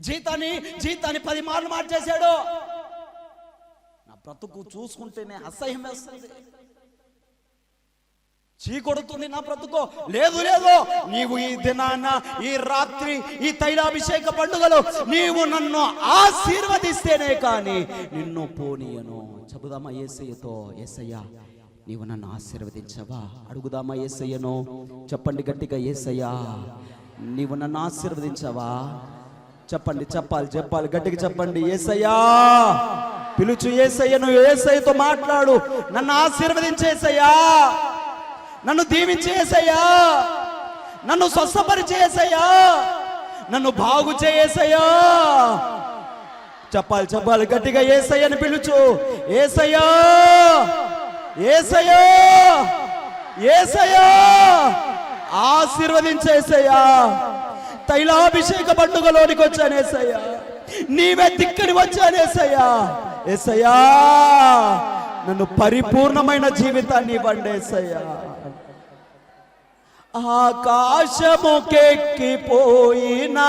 జీతాన్ని జీతాన్ని పది మార్లు మార్చేశాడు. నా బ్రతుకు చూసుకుంటేనే అసహ్యం వేస్తుంది. చీ కొడుతుంది నా బ్రతుకు. లేదు లేదు. నీవు ఈ దినాన ఈ రాత్రి ఈ తైలాభిషేక పండుగలో నీవు నన్ను ఆశీర్వదిస్తేనే కానీ నిన్ను పోనీయను. చెబుదామా ఏసయ్యతో ఏసయ్యా నీవు నన్ను ఆశీర్వదించవా? అడుగుదామా ఏసయ్యను చెప్పండి గట్టిగా ఏసయ్యా నీవు నన్ను ఆశీర్వదించవా? చెప్పండి చెప్పాలి చెప్పాలి గట్టిగా చెప్పండి. ఏసయ్యా పిలుచు ఏసయ్యను ఏసయ్యతో మాట్లాడు. నన్ను ఆశీర్వదించేసయ్యా నన్ను దీవించేసయ్యా నన్ను స్వస్థపరిచేసయ్యా నన్ను బాగు చేసయ్యా చెప్పాలి చెప్పాలి గట్టిగా ఏసయ్యని పిలుచు. ఏసయ్యా ఏసయ్యా ఏసయ్యా. ఆశీర్వదించేసయ్యా తైలాభిషేక పండుగలోనికి వచ్చానేసయ్యా నీవే దిక్కని వచ్చానేసయ్యా ఏసయ్యా. నన్ను పరిపూర్ణమైన జీవితాన్ని ఇవ్వండి ఆకాశముకెక్కిపోయినా